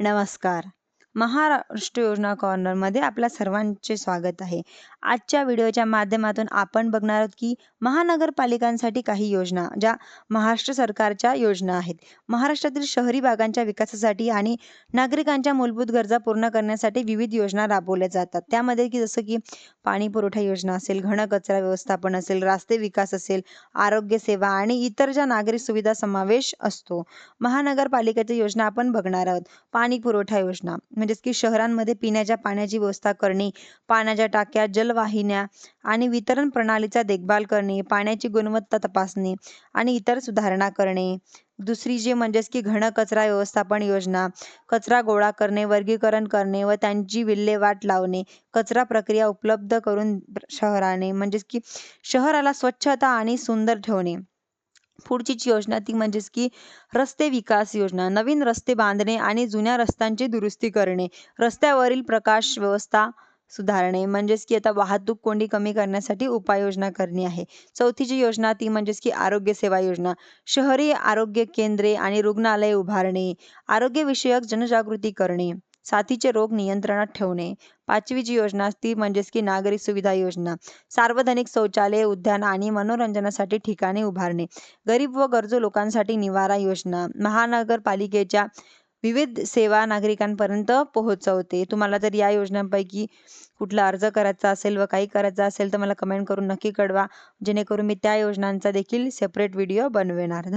नमस्कार. महाराष्ट्र योजना कॉर्नरमध्ये आपल्या सर्वांचे स्वागत आहे. आजच्या व्हिडिओच्या माध्यमातून आपण बघणार आहोत की महानगरपालिकांसाठी काही योजना ज्या महाराष्ट्र सरकारच्या योजना आहेत. महाराष्ट्रातील शहरी भागांच्या विकासासाठी आणि नागरिकांच्या मूलभूत गरजा पूर्ण करण्यासाठी विविध योजना राबवल्या जातात. त्यामध्ये की जसं की पाणी पुरवठा योजना असेल घनकचरा व्यवस्थापन असेल रास्ते विकास असेल आरोग्य सेवा आणि इतर ज्या नागरिक सुविधा समावेश असतो महानगरपालिकेच्या योजना आपण बघणार आहोत. पाणी पुरवठा योजना म्हणजेच की शहरांमध्ये पिण्याच्या पाण्याची व्यवस्था करणे पाण्याच्या टाक्या जलवाहिन्या आणि वितरण प्रणालीचा देखभाल करणे पाण्याची गुणवत्ता तपासणे आणि इतर सुधारणा करणे. दुसरी जी म्हणजेच की घन कचरा व्यवस्थापन योजना कचरा गोळा करणे वर्गीकरण करणे व त्यांची विल्हेवाट लावणे कचरा प्रक्रिया उपलब्ध करून शहराने म्हणजेच की शहराला स्वच्छता आणि सुंदर ठेवणे. पुढचीच योजना ती म्हणजेच की रस्ते विकास योजना. नवीन रस्ते बांधणे आणि जुन्या रस्त्यांची दुरुस्ती करणे. रस्त्यावरील प्रकाश व्यवस्था सुधारणे. म्हणजेच की आता वाहतूक कोंडी कमी करण्यासाठी उपाययोजना करणे आहे. चौथीची योजना ती म्हणजेच की आरोग्य सेवा योजना. शहरी आरोग्य केंद्रे आणि रुग्णालय उभारणे. आरोग्यविषयक जनजागृती करणे. साथीचे रोग नियंत्रणात ठेवणे. पाचवीची योजना ती म्हणजेच की नागरिक सुविधा योजना. सार्वजनिक शौचालय उद्यान आणि मनोरंजनासाठी ठिकाणे उभारणे. गरीब व गरजू लोकांसाठी निवारा योजना. महानगरपालिकेच्या विविध सेवा नागरिकांपर्यंत पोहोचवते. तुम्हाला जर या योजनांपैकी कुठला अर्ज करायचा असेल व काही करायचं असेल तर मला कमेंट करून नक्की कळवा. जेणेकरून मी त्या योजनांचा देखील सेपरेट व्हिडिओ बनवेणार.